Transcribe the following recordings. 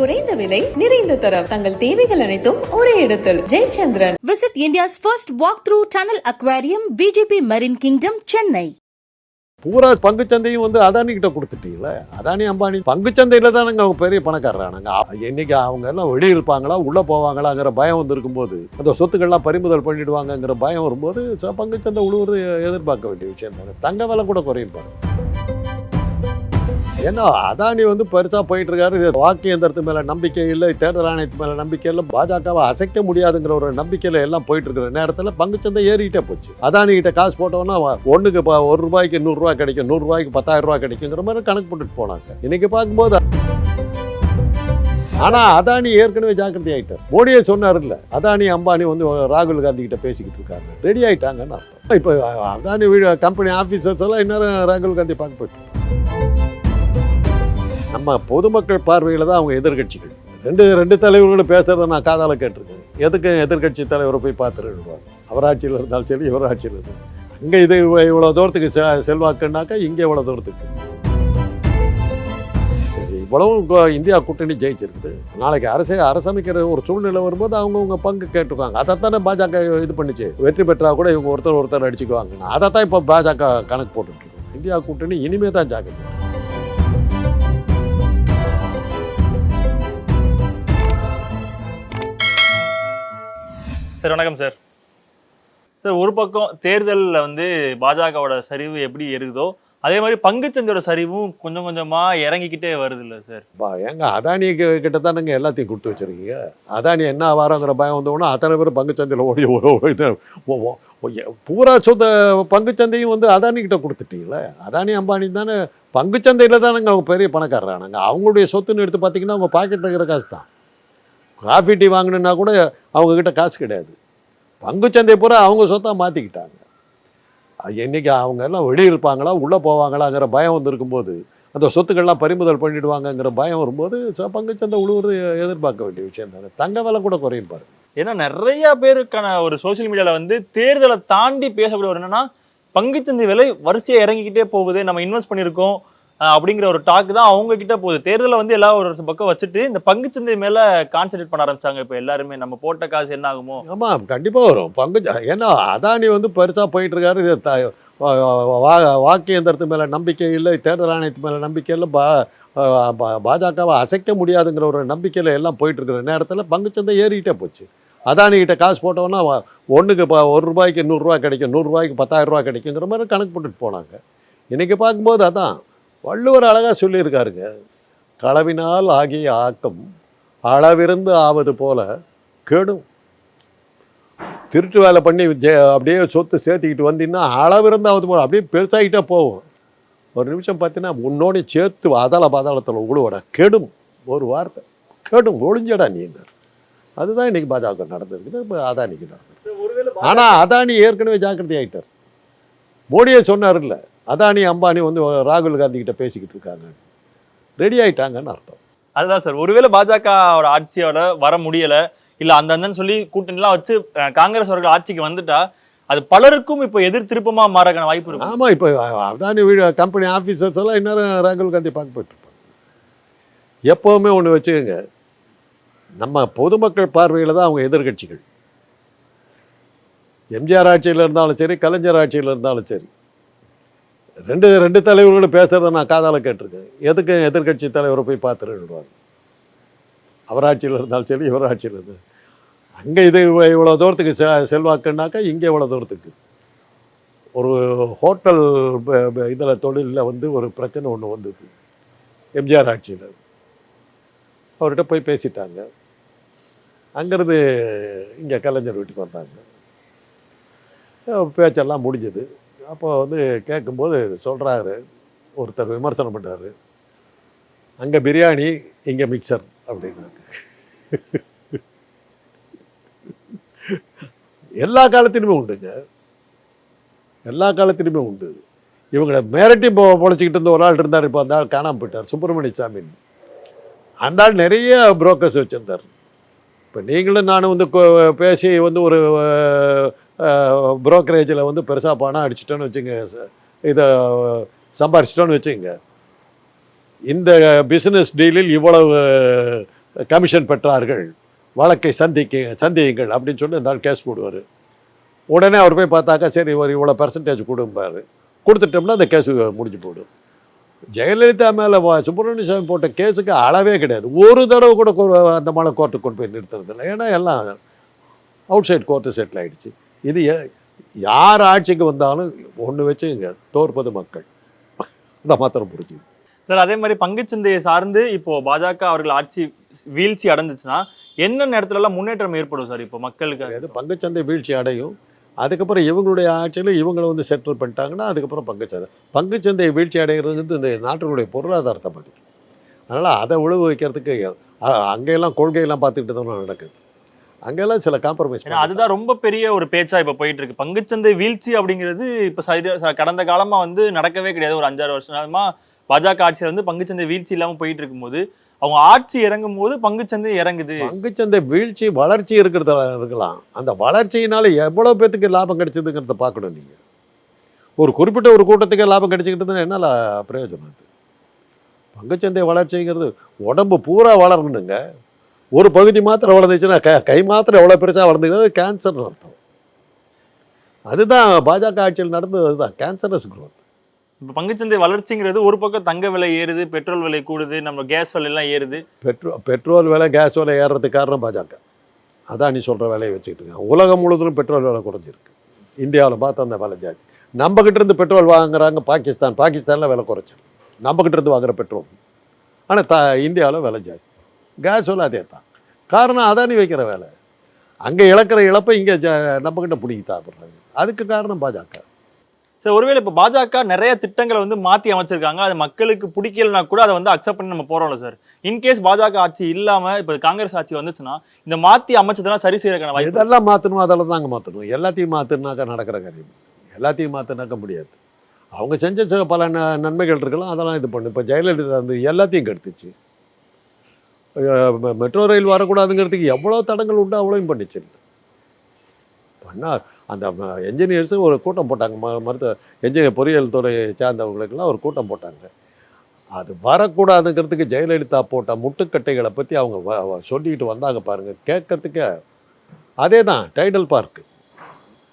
குறைந்த விலை நிறைந்த தரம். தங்கள் தேவைகள் அனைத்தும் ஒரே இடத்தில். Jayachandran. Visit India's first walk-through tunnel aquarium, VGP Marine Kingdom, Chennai. பூரா பங்குச்சந்தையும் வந்து அதானி கிட்ட கொடுத்துட்டீங்களே? அதானி அம்பானி பங்குச்சந்தையில தானங்க அவங்க பெரிய பணக்காரரானாங்க இன்னைக்கு அவங்க எல்லாம் வெளியே இருப்பாங்களா உள்ள போவாங்களாங்கிற பயம் வந்து இருக்கும்போது அந்த சொத்துக்கள்லாம் பறிமுதல் பண்ணிடுவாங்கங்கிற பயம் வரும்போது ச- பங்குச்சந்தை உழுவுறது எதிர்பார்க்க வேண்டிய விஷயம் தானே. தங்க விலை கூட குறையும் பாருங்க. ஏன்னா அதானி வந்து பெருசா போயிட்டு இருக்காரு இது வாக்கு எந்திரத்து மேல நம்பிக்கை இல்லை தேர்தல் ஆணையத்து மேல நம்பிக்கை இல்லை. பாஜகவை அசைக்க முடியாதுங்கிற ஒரு நம்பிக்கையில எல்லாம் போயிட்டு இருக்கிற நேரத்துல பங்குச்சந்தை ஏறிட்டே போச்சு. அதானி கிட்ட காசு போட்டோம்னா ஒண்ணுக்கு ஒரு ரூபாய்க்கு நூறு ரூபாய் கிடைக்கும் நூறு ரூபாய்க்கு பத்தாயிரம் ரூபாய் கிடைக்குங்கிற மாதிரி கணக்கு போட்டுட்டு போனாங்க. இன்னைக்கு பார்க்கும்போது ஆனா அதானி ஏற்கனவே ஜாக்கிரதை ஆயிட்டார் மோடியே சொன்னார்ல அதானி அம்பானி வந்து ராகுல் காந்தி கிட்ட பேசிக்கிட்டு இருக்காங்க. ரெடி ஆயிட்டாங்கன்னு இப்போ அதானி கம்பெனி ஆஃபீஸர்ஸ் எல்லாம் இன்னும் ராகுல் காந்தி பார்க்க போயிட்டு நம்ம பொதுமக்கள் பார்வையில் தான் அவங்க எதிர்கட்சிகள். ரெண்டு ரெண்டு தலைவர்களும் பேசுகிறத நான் காதால் கேட்டிருக்கேன். எதுக்கு எதிர்க்கட்சி தலைவரை போய் பார்த்துருவாங்க அவர் ஆட்சியில் இருந்தாலும் சரி இவர் ஆட்சியில் இருந்தாலும் அங்கே இது இவ்வளோ தூரத்துக்கு செ- செல்வாக்குன்னாக்கா இங்கே இவ்வளோ தூரத்துக்கு. சரி, இவ்வளவும் இந்தியா கூட்டணி ஜெயிச்சிருக்குது. நாளைக்கு அரசே அரசமைக்கிற ஒரு சூழ்நிலை வரும்போது அவங்கவுங்க பங்கு கேட்டுக்குவாங்க. அதைத்தானே பாஜக இது பண்ணிச்சு. வெற்றி பெற்றா கூட இவங்க ஒருத்தர் ஒருத்தர் அடிச்சுக்குவாங்க அதை தான் இப்போ பாஜக கணக்கு போட்டுட்ருக்கோம் இந்தியா கூட்டணி இனிமே தான் ஜாக்கிரதை. சார் வணக்கம் சார். சார் ஒரு பக்கம் தேர்தலில் வந்து பாஜகவோட சரிவு எப்படி இருக்குதோ அதே மாதிரி பங்குச்சந்தையோட சரிவும் கொஞ்சம் கொஞ்சமாக இறங்கிக்கிட்டே வருது இல்லை சார். பா ஏங்க அதானி கி- கிட்ட தானங்க எல்லாத்தையும் கொடுத்து வச்சிருக்கீங்க? அதானி என்ன ஆவாரங்கிற பயம் வந்தோன்னா அத்தனை பேர் பங்குச்சந்தையில் ஓடி பூரா சொந்த பங்குச்சந்தையும் வந்து அதானி கிட்ட கொடுத்துட்டீங்களே? அதானி அம்பானி தானே பங்குச்சந்தையில் தானுங்க அவங்க பெரிய பணக்காரரானாங்க. அவங்களுடைய சொத்துன்னு எடுத்து பார்த்தீங்கன்னா அவங்க பாக்கெட்டில் இருக்கிற காசு தான். காஃபி டீ வாங்கணுன்னா கூட அவங்கக்கிட்ட காசு கிடையாது. பங்குச்சந்தை பூரா அவங்க சொத்தாக மாற்றிக்கிட்டாங்க அது என்னைக்கு அவங்க எல்லாம் வெளியே இருப்பாங்களா உள்ளே போவாங்களாங்கிற பயம் வந்திருக்கும் போது அந்த சொத்துக்கள்லாம் பறிமுதல் பண்ணிடுவாங்கங்கிற பயம் வரும்போது பங்குச்சந்தை உழுவுறது எதிர்பார்க்க வேண்டிய விஷயம் தானே. தங்க விலை கூட குறையும் பாருங்க ஏன்னா நிறைய பேருக்கான ஒரு சோஷியல் மீடியாவில் வந்து தேர்தலை தாண்டி பேசக்கூடிய ஒரு என்னன்னா பங்குச்சந்தை விலை வரிசையாக இறங்கிக்கிட்டே போகுது. நம்ம இன்வெஸ்ட் பண்ணியிருக்கோம். அப்படிங்கிற ஒரு டாக் தான் அவங்க கிட்ட போகுது. தேர்தலை வந்து எல்லா ஒரு பக்கம் வச்சுட்டு இந்த பங்குச்சந்தை மேல கான்சென்ட்ரேட் பண்ண ஆரம்பிச்சாங்க. இப்போ எல்லாருமே நம்ம போட்ட காசு என்ன ஆகுமோ? ஆமாம் கண்டிப்பாக வரும். பங்கு ஏன்னா அதானி வந்து பெருசாக போயிட்டு இருக்காரு இது த- வா- வாக்கு எந்திரத்து மேலே நம்பிக்கை இல்லை தேர்தல் ஆணையத்து மேலே நம்பிக்கை இல்லை பா பா- பாஜகவை அசைக்க முடியாதுங்கிற ஒரு நம்பிக்கையில் எல்லாம் போயிட்டு இருக்கிற நேரத்தில் பங்குச்சந்தை ஏறிக்கிட்டே போச்சு. அதானி கிட்ட காசு போட்டோன்னா ஒன்றுக்கு இப்போ ஒரு ரூபாய்க்கு நூறுரூவா கிடைக்கும் நூறுரூவாய்க்கு பத்தாயிரம் கிடைக்குங்கிற மாதிரி கணக்கு போட்டுட்டு போனாங்க. இன்றைக்கி பார்க்கும்போது அதான். வள்ளுவர் அழகாக சொல்லியிருக்காருங்க. களவினால் ஆகிய ஆக்கம் அளவிருந்து ஆவது போல கெடும். திருட்டு வேலை பண்ணி அப்படியே சொத்து சேர்த்துக்கிட்டு வந்தீங்கன்னா அளவிருந்து ஆவது போல அப்படியே பெருசாகிட்டே போகும். ஒரு நிமிஷம் பார்த்தீங்கன்னா உன்னோட சேர்த்து அதல பாதாளத்தில் உழுவட கெடும். ஒரு வார்த்தை. கெடும். ஒளிஞ்சடா நீங்க அதுதான் இன்னைக்கு பாஜக நடந்திருக்குது இப்போ அதானிக்கு நடந்தது ஆனால் அதானி ஏற்கனவே ஜாக்கிரதை ஆயிட்டார் மோடியே சொன்னார்ல அதானி அம்பானி வந்து ராகுல் காந்தி கிட்ட பேசிக்கிட்டு இருக்காங்க. ரெடி ஆயிட்டாங்கன்னு அர்த்தம். அதுதான் சார். ஒருவேளை பாஜகவோட ஆட்சியோட வர முடியல இல்ல அந்த சொல்லி கூட்டணிலாம் வச்சு காங்கிரஸ் அவர்கள் ஆட்சிக்கு வந்துட்டா அது பலருக்கும் இப்போ எதிர் திருப்பமா மாறக்கான வாய்ப்பு இருக்கு ஆமாம் இப்போ அதானி கம்பெனி ஆஃபீஸர்ஸ் எல்லாம் இன்னும் ராகுல் காந்தி பார்க்க போயிட்டு எப்போவுமே ஒன்று வச்சுக்கோங்க. நம்ம பொதுமக்கள் பார்வையில் தான் அவங்க எதிர்க்கட்சிகள் எம்ஜிஆர் ஆட்சியில் இருந்தாலும் சரி கலைஞர் ஆட்சியில் இருந்தாலும் சரி. ரெண்டு ரெண்டு தலைவர்களும் பேசுகிறத நான் காதால் கேட்டிருக்கேன். எதுக்கு எதிர்க்கட்சி தலைவரை போய் பார்த்துருவாங்க அவர் ஆட்சியில் இருந்தாலும் சரி இவர் ஆட்சியில் இருந்தாலும் அங்கே இது இவ்வளோ தூரத்துக்கு செ செல்வாக்குனாக்கா இங்கே இவ்வளோ தூரத்துக்கு. ஒரு ஹோட்டல் இதில் தொழிலில் வந்து ஒரு பிரச்சனை ஒன்று வந்தது. எம்ஜிஆர் ஆட்சியில். அவர்கிட்ட போய் பேசிட்டாங்க. அங்கேருந்து இங்கே கலைஞர் வீட்டுக்கு வந்தாங்க. பேச்செல்லாம் முடிஞ்சது. அப்போ வந்து கேட்கும்போது சொல்கிறாரு ஒருத்தர் விமர்சனம் பண்ணார் அங்கே பிரியாணி இங்கே மிக்சர் அப்படின்னாரு. எல்லா காலத்திலுமே உண்டுங்க. எல்லா காலத்திலுமே உண்டு. இவங்களை மிரட்டி போ பொழைச்சிக்கிட்டு இருந்த ஒரு ஆள் இருந்தார் இப்போ அந்த ஆள் காணாமல் போயிட்டார் சுப்பிரமணிய சாமி. அந்த ஆள் நிறைய புரோக்கர்ஸ் வச்சுருந்தார். இப்போ நீங்களும் நானும் வந்து பேசி வந்து ஒரு புரோக்கரேஜில் வந்து பெருசாக பணம் அடிச்சிட்டோன்னு வச்சுங்க ச- இதை சம்பாரிச்சிட்டோன்னு வச்சுங்க இந்த பிஸ்னஸ் டீலில் இவ்வளவு கமிஷன் பெற்றார்கள். வழக்கை சந்திக்க சந்தியுங்கள் அப்படின்னு சொல்லி இந்த கேஸ் போடுவார். உடனே அவர் போய் பார்த்தாக்கா சரி ஒரு இவ்வளோ பர்சன்டேஜ் கொடுப்பார் கொடுத்துட்டோம்னா அந்த கேஸு முடிஞ்சு போடும் ஜெயலலிதா மேலே சுப்பிரமணிய சாமி போட்ட கேஸுக்கு அளவே கிடையாது. ஒரு தடவை கூட அந்த மாதிரி கோர்ட்டுக்கு கொண்டு போய் நிறுத்துறது இல்லை ஏன்னா எல்லாம் அவுட் சைட் கோர்ட்டு செட்டில் ஆகிடுச்சு இது யார் ஆட்சிக்கு வந்தாலும் ஒன்று வச்சு இங்கே தோற்பது மக்கள். இந்த மாத்திரம் புரிஞ்சு சார் அதே மாதிரி பங்குச்சந்தையை சார்ந்து இப்போ பாஜக அவர்கள் ஆட்சி வீழ்ச்சி அடைஞ்சிச்சுன்னா என்னென்ன இடத்துல எல்லாம் முன்னேற்றம் ஏற்படும் சார் இப்போ மக்களுக்கு? அதாவது பங்குச்சந்தை வீழ்ச்சி அடையும். அதுக்கப்புறம் இவங்களுடைய ஆட்சியில் இவங்களை வந்து செட்டில் பண்ணிட்டாங்கன்னா அதுக்கப்புறம் பங்குச்சந்தை பங்குச்சந்தை வீழ்ச்சி அடைகிறது வந்து இந்த நாட்டினுடைய பொருளாதாரத்தை பாதிக்கும். அதனால் அதை உழவு வைக்கிறதுக்கு அங்கெல்லாம் கொள்கையெல்லாம் பார்த்துக்கிட்டு தான் நடக்குது. அங்கெல்லாம் சில காம்ப்ரமைஸ் அதுதான் ரொம்ப பெரிய ஒரு பேச்சா இப்ப போயிட்டு இருக்கு பங்குச்சந்தை வீழ்ச்சி அப்படிங்கிறது இப்ப கடந்த காலமா வந்து நடக்கவே கிடையாது. ஒரு அஞ்சாறு வருஷமா பாஜக ஆட்சியில வந்து பங்குச்சந்தை வீழ்ச்சி இல்லாம போயிட்டு இருக்கும்போது அவங்க ஆட்சி இறங்கும் போது பங்குச்சந்தை இறங்குது. பங்குச்சந்தை வீழ்ச்சி வளர்ச்சி இருக்கிறத இருக்கலாம். அந்த வளர்ச்சியினால எவ்வளோ பேத்துக்கு லாபம் கிடைச்சதுங்கிறத பார்க்கணும் நீங்கள் ஒரு குறிப்பிட்ட ஒரு கூட்டத்துக்கு லாபம் கிடைச்சிக்கிட்டு என்ன பிரயோஜனம் அது? பங்குச்சந்தை வளர்ச்சிங்கிறது உடம்பு பூரா வளரணுங்க. ஒரு பகுதி மாத்திரம் வளர்ந்துச்சுன்னா க கை மாத்திரம் எவ்வளோ பெருசாக வளர்ந்துக்கிறது கேன்சர்னு அர்த்தம். அதுதான் பாஜக ஆட்சியில் நடந்தது அதுதான். Cancerous growth. இப்ப பங்குச்சந்தை வளர்ச்சிங்கிறது ஒரு பக்கம் தங்க விலை ஏறுது பெட்ரோல் விலை கூடுது நம்ம கேஸ் விலை எல்லாம் ஏறுது. பெட்ரோ பெட்ரோல் விலை கேஸ் விலை ஏறுறதுக்கு காரணம் பாஜக. அதான் நீ சொல்கிற விலையை வச்சுக்கிட்டு இருக்காங்க. உலகம் முழுவதும் பெட்ரோல் விலை குறைஞ்சிருக்கு. இந்தியாவில் பார்த்து அந்த விலை ஜாஸ்தி. நம்ம கிட்ட இருந்து பெட்ரோல் வாங்குறாங்க பாகிஸ்தான். பாகிஸ்தானில் விலை குறைச்சல் நம்ம கிட்ட இருந்து வாங்குற பெட்ரோல். ஆனால் த இந்தியாவில் விலை ஜாஸ்தி. கேஸ் விலை அதே தான். காரணம் அதானி வைக்கிற வேலை. அங்கே இழக்கிற இழப்பை இங்கே ஜ நம்மக்கிட்ட பிடிக்கி சாப்பிட்றாங்க அதுக்கு காரணம் பாஜக. சரி ஒருவேளை இப்ப பாஜக நிறைய திட்டங்களை வந்து மாத்தி அமைச்சிருக்காங்க. அது மக்களுக்கு பிடிக்கலனா கூட அதை வந்து அக்செப்ட் பண்ணி நம்ம போறோம்ல சார் இன்கேஸ் பாஜக ஆட்சி இல்லாம இப்ப காங்கிரஸ் ஆட்சி வந்துச்சுன்னா இந்த மாத்தி அமைச்சதெல்லாம் சரி செய்யறதுக்கான வாய்ப்பு இதெல்லாம் மாற்றணும் அதெல்லாம் தாங்க மாற்றணும் எல்லாத்தையும் மாற்றினாக்கா நடக்கிற காரியம். எல்லாத்தையும் மாற்றினாக்க முடியாது. அவங்க செஞ்ச பல நன்மைகள் இருக்கலாம். அதெல்லாம் இது பண்ணு. இப்போ ஜெயலலிதா வந்து எல்லாத்தையும் கெடுத்துச்சு. மெட்ரோ ரயில் வரக்கூடாதுங்கிறதுக்கு எவ்வளோ தடங்கள் உண்டு அவ்வளோயும் பண்ணிச்சு. பண்ணா அந்த என்ஜினியர்ஸு ஒரு கூட்டம் போட்டாங்க. ம மருத்துவ என்ஜினியர் பொறியியல் துறையை சார்ந்தவங்களுக்கெல்லாம் ஒரு கூட்டம் போட்டாங்க. அது வரக்கூடாதுங்கிறதுக்கு ஜெயலலிதா போட்ட முட்டுக்கட்டைகளை பற்றி அவங்க வ- சொல்லிக்கிட்டு வந்தாங்க பாருங்கள் கேட்கறதுக்கே அதே தான் டைடல் பார்க்கு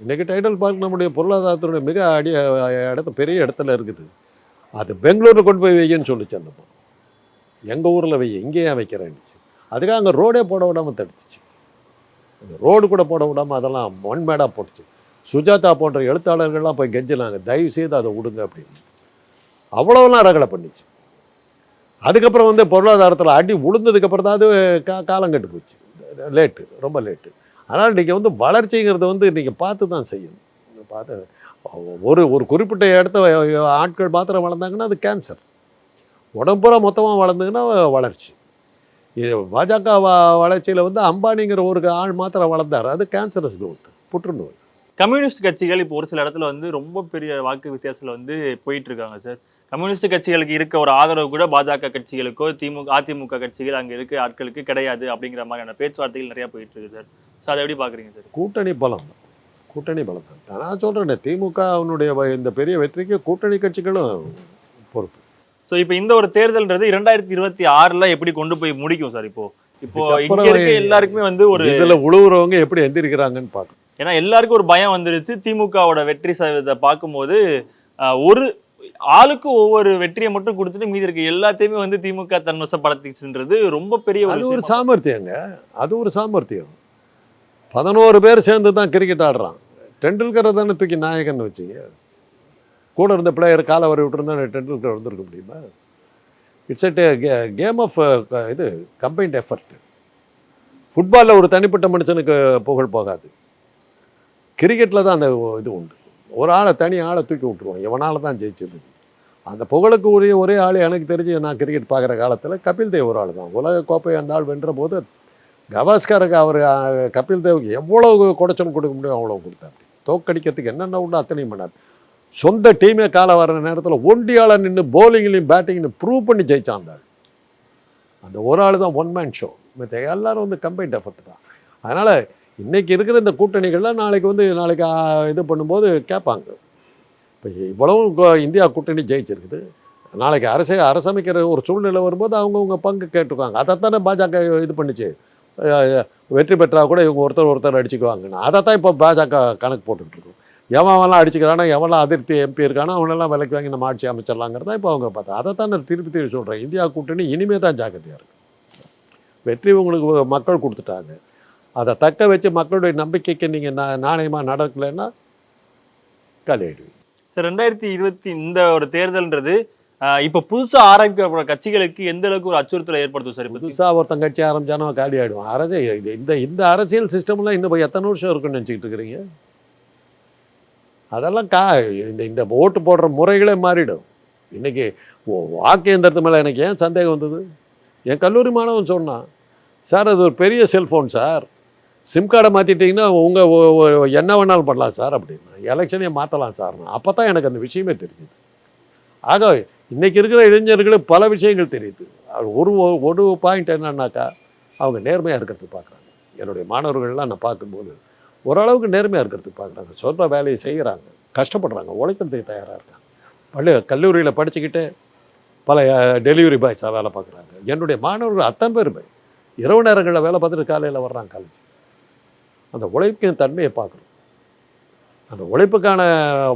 இன்றைக்கி டைடல் பார்க் நம்முடைய பொருளாதாரத்தினுடைய மிக அடி இடத்து பெரிய இடத்துல இருக்குது. அது பெங்களூரில் கொண்டு போய் வையன்னு சொல்லிச்சு அந்த எங்கள் ஊரில் வை எங்கேயே வைக்கிறேன்னுச்சு. அதுக்காக அங்கே ரோடே போட விடாமல் தடுத்துச்சு. ரோடு கூட போட விடாமல் அதெல்லாம் மண்மேடாக போட்டுச்சு. சுஜாதா போன்ற எழுத்தாளர்கள்லாம் போய் கெஞ்சினாங்க தயவு செய்து அதை விடுங்க அப்படின்னு. அவ்வளோலாம் ரகலை பண்ணிச்சு. அதுக்கப்புறம் வந்து பொருளாதாரத்தில் அடி விழுந்ததுக்கப்புறம் தான் அது கா காலம் கட்டு போச்சு. லேட்டு ரொம்ப லேட்டு. அதனால் நீங்கள் வந்து வளர்ச்சிங்கிறத வந்து நீங்கள் பார்த்து தான் செய்யணும். பார்த்து ஒரு ஒரு குறிப்பிட்ட இடத்த ஆட்கள் மாத்திரம் வளர்ந்தாங்கன்னா அது கேன்சர் உடம்புற மொத்தமாக வளர்ந்ததுன்னா வளர்ச்சி. இது பாஜக வ வளர்ச்சியில் வந்து அம்பானிங்கிற ஒரு ஆள் மாத்திரம் வளர்ந்தார். அது கேன்சரஸ் growth புற்றுநோய். கம்யூனிஸ்ட் கட்சிகள் இப்போ ஒரு சில இடத்துல வந்து ரொம்ப பெரிய வாக்கு வித்தியாசத்துல வந்து போயிட்டு இருக்காங்க சார். கம்யூனிஸ்ட் கட்சிகளுக்கு இருக்க ஒரு ஆதரவு கூட பாஜக கட்சிகளுக்கோ திமுக அதிமுக கட்சிகள் அங்க இருக்க ஆட்களுக்கு கிடையாது அப்படிங்கிற மாதிரியான பேச்சுவார்த்தைகள் நிறைய போயிட்டு இருக்கு சார். ஸோ அதை எப்படி பாக்குறீங்க சார்? கூட்டணி பலம் கூட்டணி பலம் தான். நான் சொல்கிறேன் திமுக அவனுடைய இந்த பெரிய வெற்றிக்கு கூட்டணி கட்சிகளும் பொறுப்பு. ஸோ இப்போ இந்த ஒரு தேர்தல்ன்றது இரண்டாயிரத்தி இருபத்தி ஆறுல எப்படி கொண்டு போய் முடிக்கும் சார் இப்போ? இப்போ இங்க இருக்க எல்லாருக்குமே வந்து ஒரு இதில் உழுவுறவங்க எப்படி எந்திரிக்கிறாங்கன்னு பார்க்கணும். ஏன்னா எல்லாருக்கும் ஒரு பயம் வந்துருச்சு. திமுகவோட வெற்றி சதவீதத்தை பார்க்கும்போது ஒரு ஆளுக்கு ஒவ்வொரு வெற்றியை மட்டும் கொடுத்துட்டு மீதி இருக்க எல்லாத்தையுமே வந்து திமுக தன்வசப்படுத்திச்சுன்றது ரொம்ப பெரிய அது ஒரு சாமர்த்தியங்க. அது ஒரு சாமர்த்தியம். பதினோரு பேர் சேர்ந்து தான் கிரிக்கெட் ஆடுறான். டெண்டுல்கரை தானே தூக்கி நாயகன் வச்சிங்க. கூட இருந்த பிளேயர் காலை வரை விட்டுருந்தா டெண்டுல்கர் வந்திருக்க முடியுமா? இட்ஸ் எட் கேம் ஆஃப் இது கம்பைன்ட் எஃபர்ட் ஃபுட்பாலில் ஒரு தனிப்பட்ட மனுஷனுக்கு புகழ் போகாது. கிரிக்கெட்டில் தான் அந்த இது உண்டு. ஒரு ஆளை தனி ஆளை தூக்கி விட்டுருவோம் எவனால் தான் ஜெயிச்சது? அந்த புகழுக்கு உரிய ஒரே ஆள் எனக்கு தெரிஞ்சு நான் கிரிக்கெட் பார்க்குற காலத்தில் கபில் தேவ் ஒரு ஆள் தான் உலக கோப்பை அந்த ஆள் வென்ற போது கவாஸ்கருக்கு அவர் கபில் தேவுக்கு எவ்வளோ குடைச்சல் கொடுக்க முடியும் அவ்வளோ கொடுத்தாரு. தோக்கடிக்கிறதுக்கு என்னென்ன உண்டு அத்தனையும் பண்ணார். சொந்த டீமே காலை வர நேரத்தில் ஒண்டியால் நின்று போலிங்லையும் பேட்டிங்லையும் ப்ரூவ் பண்ணி ஜெயித்தான் அந்த அந்த ஒரு ஆள் தான் ஒன் மேன் ஷோ மற்ற எல்லாரும் வந்து கம்பைன்ட் எஃபர்ட் தான். அதனால் இன்றைக்கி இருக்கிற இந்த கூட்டணிகள்லாம் நாளைக்கு வந்து நாளைக்கு இது பண்ணும்போது கேட்பாங்க. இப்போ இவ்வளவும் இந்தியா கூட்டணி ஜெயிச்சிருக்குது. நாளைக்கு அரசே அரசமைக்கிற ஒரு சூழ்நிலை வரும்போது அவங்கவுங்க பங்கு கேட்டுக்குவாங்க அதைத்தானே பாஜக இது பண்ணிச்சு. வெற்றி பெற்றா கூட இவங்க ஒருத்தர் ஒருத்தர் அடிச்சுக்குவாங்கன்னு. அதைத்தான் இப்போ பாஜக கணக்கு போட்டுட்ருக்கு எவன்லாம் அடிச்சுக்கிறானோ எவன்லாம் அதிருப்தி எம்பி இருக்கானோ அவனெல்லாம் விலைக்கு வாங்கி நம்ம ஆட்சி அமைச்சிடலாங்கிறதா இப்போ அவங்க பார்த்தா. அதைத்தான் நான் திருப்பி திருப்பி சொல்கிறேன் இந்தியா கூட்டணி இனிமே தான் ஜாக்கிரதையாக இருக்கு. வெற்றி உங்களுக்கு மக்கள் கொடுத்துட்டாங்க. அதை தக்க வச்சு மக்களுடைய நம்பிக்கைக்கு நீங்கள் நாணயமாக நடக்கலைன்னா காலியாயிடுவீங்க சார் ரெண்டாயிரத்தி இருபத்தி இந்த ஒரு தேர்தல்ன்றது இப்ப புதுசா ஆரம்பிக்கப்படுற கட்சிகளுக்கு எந்த அளவுக்கு ஒரு அச்சுறுத்தலை ஏற்படுத்தும் சார் புதுசாக ஒருத்தன் கட்சி ஆரம்பிச்சானோ காலி ஆகிடும் இது இந்த இந்த அரசியல் சிஸ்டம்லாம் இன்னும் போய் எத்தனை வருஷம் இருக்குன்னு நினச்சிக்கிட்டு இருக்கிறீங்க? அதெல்லாம் கா இந்த இந்த ஓட்டு போடுற முறைகளே மாறிடும். இன்றைக்கி வாக்கு எந்திரத்து மேலே எனக்கு ஏன் சந்தேகம் வந்தது? என் கல்லூரி மாணவன் சொன்னான் சார் அது ஒரு பெரிய செல்ஃபோன் சார். சிம் கார்டை மாற்றிட்டிங்கன்னா உங்கள் என்ன வேணாலும் பண்ணலாம் சார் அப்படின்னா. எலெக்ஷனே மாற்றலாம் சார் அப்போ தான் எனக்கு அந்த விஷயமே தெரிஞ்சுது. ஆக இன்றைக்கி இருக்கிற இளைஞர்களுக்கு பல விஷயங்கள் தெரியுது. அது ஒரு ஒரு பாயிண்ட் என்னன்னாக்கா அவங்க நேர்மையாக இருக்கிறது பார்க்குறாங்க. என்னுடைய மாணவர்கள்லாம் நான் பார்க்கும்போது ஓரளவுக்கு நேர்மையாக இருக்கிறதுக்கு பார்க்குறாங்க. சொந்த வேலையை செய்கிறாங்க. கஷ்டப்படுறாங்க. உழைக்கிறதுக்கு தயாராக இருக்காங்க. பள்ளி கல்லூரியில் படிச்சுக்கிட்டு பல டெலிவரி பாய்ஸாக வேலை பார்க்குறாங்க. என்னுடைய மாணவர்கள் அத்தனை பேர் இரவு நேரங்களில் வேலை பார்த்துட்டு காலையில் வர்றாங்க காலேஜ் அந்த உழைப்பின் தன்மையை பார்க்குறோம் அந்த உழைப்புக்கான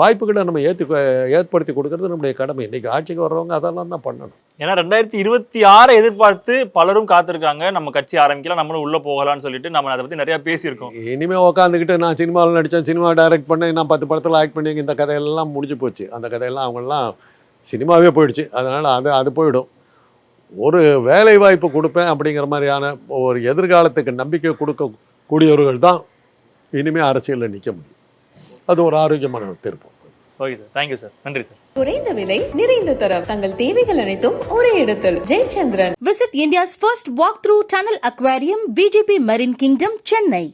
வாய்ப்புகளை நம்ம ஏற்றி ஏற்படுத்தி கொடுக்கறது நம்முடைய கடமை. இன்றைக்கி ஆட்சிக்கு வர்றவங்க அதெல்லாம் தான் பண்ணணும். ஏன்னா ரெண்டாயிரத்தி இருபத்தி ஆறை எதிர்பார்த்து பலரும் காத்திருக்காங்க. நம்ம கட்சி ஆரம்பிக்கலாம் நம்மளும் உள்ள போகலாம்னு சொல்லிட்டு நம்ம அதை பத்தி நிறைய பேசியிருக்கோம். இனிமே உட்காந்துக்கிட்டு நான் சினிமாவில் நடித்தேன் சினிமா டைரக்ட் பண்ணேன் நான் பத்து படத்தில் ஆக்ட் பண்ணி இந்த கதையெல்லாம் முடிஞ்சு போச்சு. அந்த கதையெல்லாம் அவங்கெல்லாம் சினிமாவே போயிடுச்சு. அதனால் அது அது போயிடும். ஒரு வேலை வாய்ப்பு கொடுப்பேன் அப்படிங்கிற மாதிரியான ஒரு எதிர்காலத்துக்கு நம்பிக்கை கொடுக்க கூடியவர்கள் தான் இனிமேல் அரசியலில் நிற்க முடியும். அது ஒரு ஆரோக்கியமான தீர்ப்பு. Okay sir thank you sir நன்றி சார் குறைந்த விலை நிறைந்த தரம் தங்கள் தேவைகள் அனைத்தும் ஒரே இடத்தில் Jayachandran Visit India's first walk-through tunnel aquarium, VGP Marine Kingdom, Chennai.